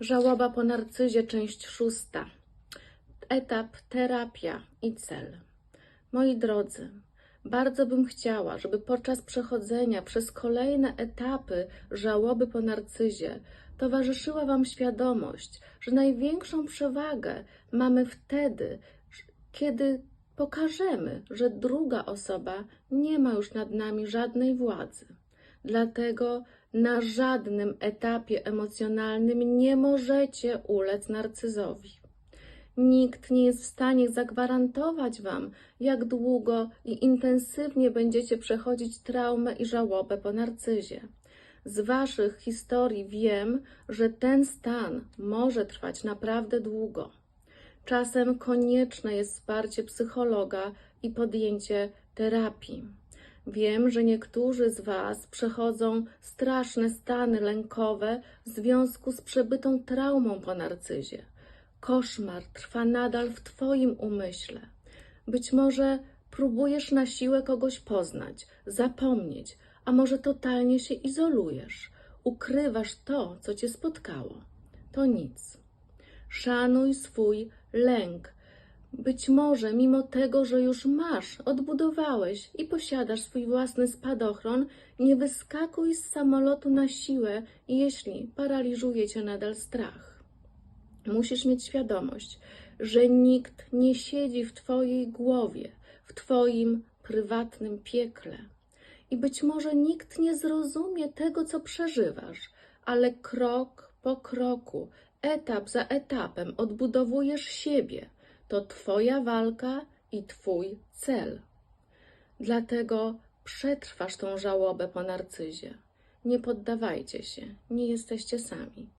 Żałoba po narcyzie, część szósta. Etap terapia i cel. Moi drodzy, bardzo bym chciała, żeby podczas przechodzenia przez kolejne etapy żałoby po narcyzie towarzyszyła Wam świadomość, że największą przewagę mamy wtedy, kiedy pokażemy, że druga osoba nie ma już nad nami żadnej władzy. Dlatego na żadnym etapie emocjonalnym nie możecie ulec narcyzowi. Nikt nie jest w stanie zagwarantować Wam, jak długo i intensywnie będziecie przechodzić traumę i żałobę po narcyzie. Z Waszych historii wiem, że ten stan może trwać naprawdę długo. Czasem konieczne jest wsparcie psychologa i podjęcie terapii. Wiem, że niektórzy z Was przechodzą straszne stany lękowe w związku z przebytą traumą po narcyzie. Koszmar trwa nadal w Twoim umyśle. Być może próbujesz na siłę kogoś poznać, zapomnieć, a może totalnie się izolujesz, ukrywasz to, co Cię spotkało. To nic. Szanuj swój lęk. Być może, mimo tego, że już masz, odbudowałeś i posiadasz swój własny spadochron, nie wyskakuj z samolotu na siłę, jeśli paraliżuje cię nadal strach. Musisz mieć świadomość, że nikt nie siedzi w Twojej głowie, w Twoim prywatnym piekle. I być może nikt nie zrozumie tego, co przeżywasz, ale krok po kroku, etap za etapem odbudowujesz siebie. To Twoja walka i Twój cel. Dlatego przetrwasz tą żałobę po narcyzie. Nie poddawajcie się, nie jesteście sami.